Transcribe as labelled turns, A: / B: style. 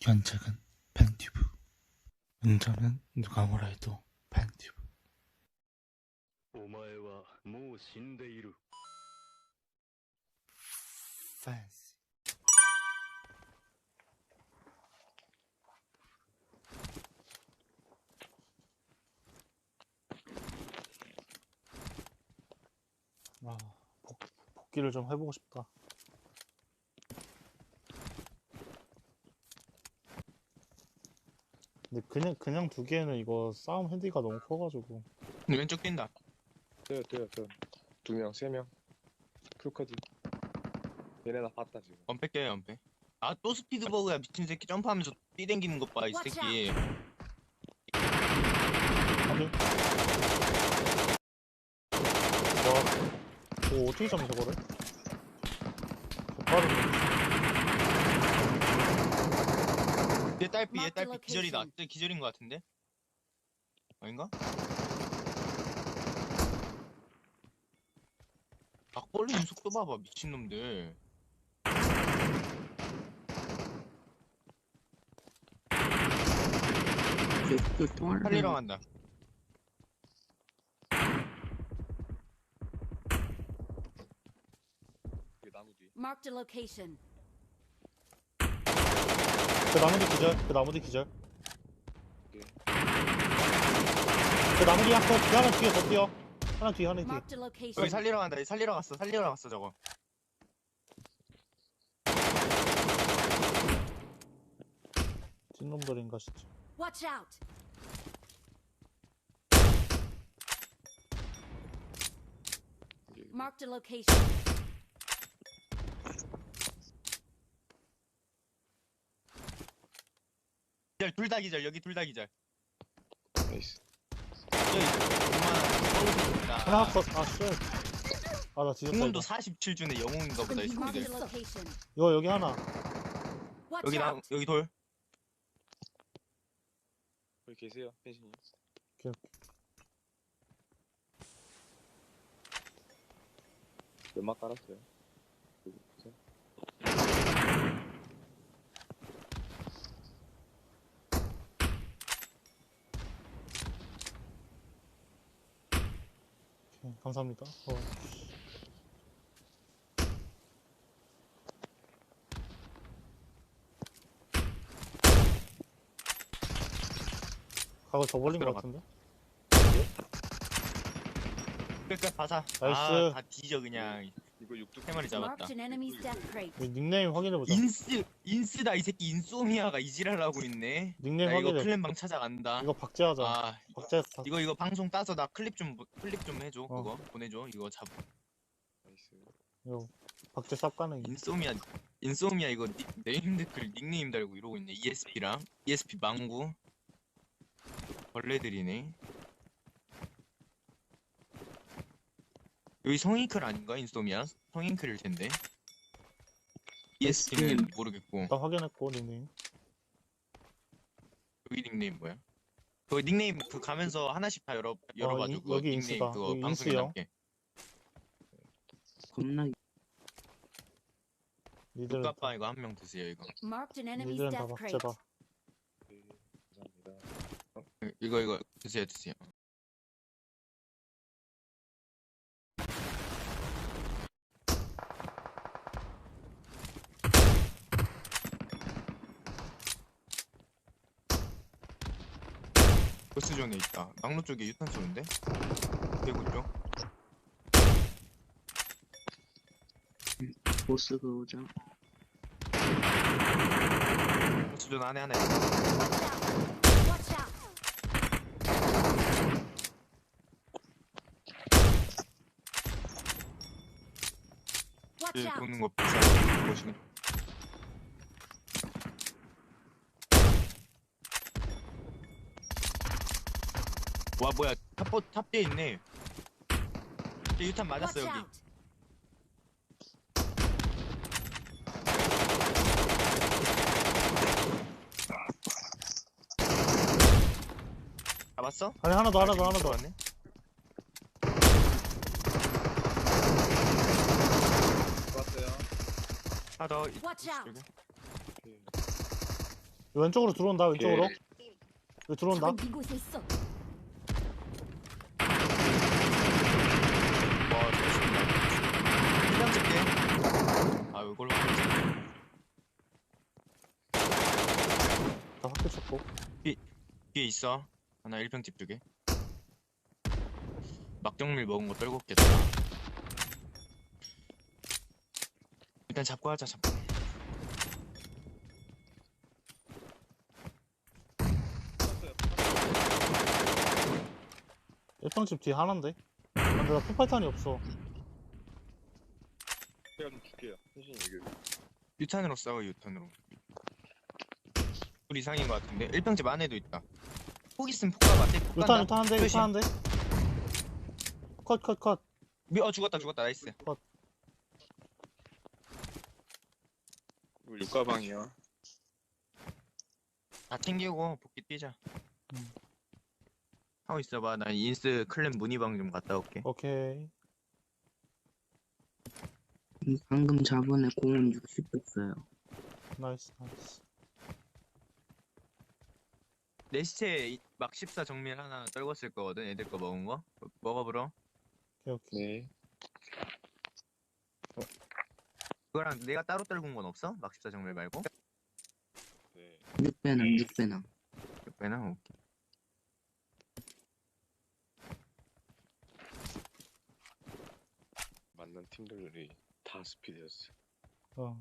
A: 견책은 팬튜브. 운전은 누가 뭐라 해도 팬튜브.
B: 오마에와 모신데이루.
A: 팬스. 아, 복, 복귀를 좀 해보고 싶다. 근데 그냥 그냥 두기에는 이거 싸움 헤디가 너무 커가지고
C: 근데 왼쪽 뛴다.
D: 뛰어 뛰어 뛰어 두 명, 세 명. 크루커지. 얘네 나 봤다 지금.
C: 엄폐 깨요 엄폐. 아또 스피드버그야 미친 새끼 점프하면서 뛰 댕기는 것 봐 이 새끼.
A: 와, 오 어떻게 잡는 저거를? 빠르네.
C: 얘 딸피 얘 딸피 기절이다. 쟤 기절인 것 같은데? 아닌가? 막 벌리는 속도 봐봐 미친놈들. 살리러 간다.
E: Marked a location.
A: 그 나무뒤 기절, 그 나무뒤 기절.
D: 오케이.
A: 그한 컷, 그 하나 뒤에 더 뛰어. 하나 뒤, 하나 뒤.
E: Marked a
C: 여기
E: location.
C: 살리러 간다. 얘 살리러 갔어. 살리러 갔어 저거.
A: 찐놈들인가 진짜.
E: Watch out.
D: 여기.
E: Marked a location.
C: 기절 둘 다 기절 여기 둘 다 기절.
D: 나이스.
C: 여기
A: 하나 컷, 아, 쉣. 아, 나 뒤졌다.
C: 공문도
A: 이거.
C: 47주네 영웅인가 보다 이
E: Marked
C: 새끼들.
E: a location.
A: 이거 여기 하나.
E: Watch
C: 여기 나
E: out.
C: 여기 돌.
D: 거기 계세요.
A: 오케이,
D: 연막 깔았어요. 여기 보세요.
A: 오케이. 감사합니다. 어. 각을 더 벌린 것. 같은데?
C: 끝끝 바사.
A: 나이스.
C: 아, 다 뒤져 그냥.
D: 이거 육두.
C: 세 마리 잡았다.
E: Marked an enemy's death crate.
A: 이 닉네임 확인해보자.
C: 인스 인스다 이 새끼 인소미아가 이지랄 하고 있네.
A: 닉네임
C: 나 이거
A: 확인해.
C: 클랜방 찾아간다.
A: 이거 박제하자.
C: 아
A: 박제, 박...
C: 이거 이거 방송 따서 나 클립 좀 클립 좀 해줘
A: 어.
C: 그거 보내줘 이거 잡
D: 나이스.
A: 이거 박제 쌉 가능.
C: 인소미아 인소미아 이거 닉, 네임 댓글 닉네임 달고 이러고 있네 ESP랑 ESP 망구 벌레들이네 여기 성인클 아닌가 인소미아 성인클일 텐데 ESP는 모르겠고
A: 나 확인했고, 닉네임.
C: 여기 닉네임 뭐야? 그 닉네임 그 가면서 하나씩 다 열어 열어봐줘.
A: 어, 이-
C: 그거
A: 여기
C: 닉네임
A: 인수다.
C: 그거
A: 여기
C: 방송에
A: 인수요.
C: 남게.
F: 겁나
A: 니들은,
C: 국가빠 이거 한 명 드세요 이거.
E: Marked an enemy's
A: 니들은 다
E: death crate.
D: 오케이. 감사합니다.
C: 이거 이거 드세요 드세요. 버스존에 있다. 낙로 쪽에 유탄 쏘는데? 대구 쪽.
F: 보스 그거죠.
C: 버스존 안에 하나 있다.
E: Watch out. Watch out. Watch
C: 여기
E: out.
C: 도는 거. 보시면. 와 뭐야 탑보 탑뒤에 있네. 쟤 유탄 맞았어
E: Watch
C: 여기.
E: out.
C: 잡았어?
A: 아니, 하나 더, 하나 더,
C: 아,
A: 하나 더.
D: 좋았어요.
C: 하나 더.
E: Watch out.
C: 여기.
D: 오케이.
A: 왼쪽으로 들어온다 왼쪽으로 여기 들어온다
E: 적은 이곳에 있어.
C: 와 잘쏜다 일단 찍게 아 이걸로.
A: 다 학교 쳤고.
C: 뒤에 있어. 하나 1평 집 두개. 막정밀 먹은 거 떨고 없겠다 일단 잡고 하자 잡고.
A: 1평집 뒤에 하나인데? 아, 근데 나 폭발탄이 없어
C: 유탄으로 싸워 유탄으로. 둘 이상인 것 같은데? 1평집 안에도 있다. 폭 있으면 폭 가봐 폭
A: 유탄 유탄 한대
C: 끝이야.
A: 유탄 한대. 컷 컷 컷.
C: 미- 어 죽었다 죽었다. 나이스.
D: 이거 육가방이야.
C: 다 챙기고 복귀 뛰자.
A: 음.
C: 하고 있어봐. 나 인스 클랜 문의방 좀 갔다 올게.
A: 오케이.
F: 음, 방금 저번에 공은 60 뺐어요.
A: 나이스 나이스
C: 내 시체 이- 막14 정밀 하나 떨궜을 거거든 애들 거 먹은 거 먹어보러
A: 오케이 오케이
D: 네
C: 그거랑 내가 따로 떨군 건 없어? 막 14 정밀 말고?
D: 네.
F: 6배낭, 6배낭.
C: 빼나 오케이
D: 만난 팀들이 다 스피드였어
A: 어